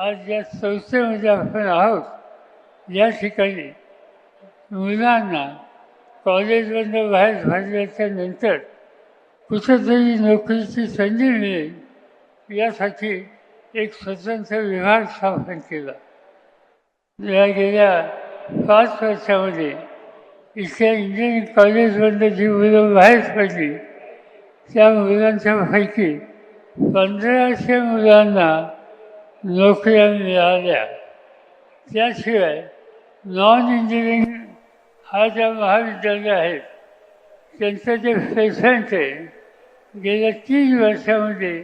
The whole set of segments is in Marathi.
आज या संस्थेमध्ये आपण आहोत. या ठिकाणी मुलांना कॉलेजमधनं बाहेर भाजल्याच्या नंतर कुठंतरी नोकरीची संधी मिळेल यासाठी एक स्वतंत्र विभाग स्थापन केला. या गेल्या पाच वर्षामध्ये इथल्या इंजिनिअरिंग कॉलेजमधनं जी मुलं बाहेर पडली त्या मुलांच्यापैकी पंधराशे मुलांना नोकऱ्या मिळाल्या त्याशिवाय नॉन इंजिनिअरिंग हा ज्या महाविद्यालय आहेत त्यांचं जे पेशंट आहे गेल्या तीन वर्षामध्ये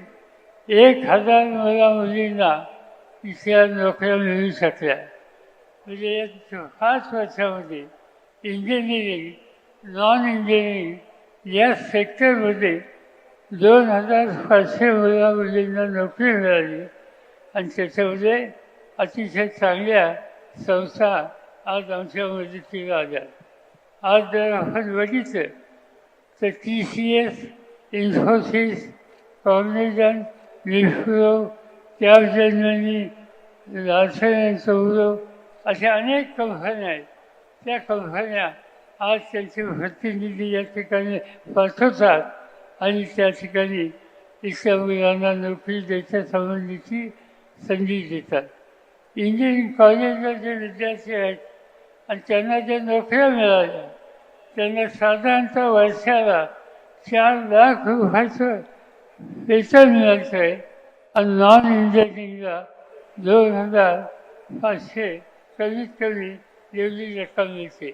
एक हजार मुला मुलींना इथल्या नोकऱ्या मिळू शकल्या. म्हणजे या पाच वर्षामध्ये इंजिनिअरिंग नॉन इंजिनिअरिंग या सेक्टरमध्ये दोन हजार पाचशे मुला मुलींना नोकरी मिळाली. आणि त्याच्यामध्ये अतिशय चांगल्या संस्था आज आमच्या मदतीला आल्या. आज जर आपण बघितलं तर T C S Infosys Cognizant Wipro कॅबजन्मनी Larsen सौरो अशा अनेक कंपन्या आहेत. त्या कंपन्या आज त्यांचे प्रतिनिधी या ठिकाणी पाठवतात आणि त्या ठिकाणी इथल्या मुलांना नोकरी द्यायच्या संबंधीची संधी देतात इंजिनिअरिंग कॉलेजला जे विद्यार्थी आहेत आणि त्यांना ज्या नोकऱ्या मिळाल्या त्यांना साधारणतः वर्षाला चार लाख रुपयाचं वेतन मिळायचं आहे आणि नॉन इंजिनिअरिंगला दोन हजार पाचशे कमीत कमी एवढी रक्कम मिळते.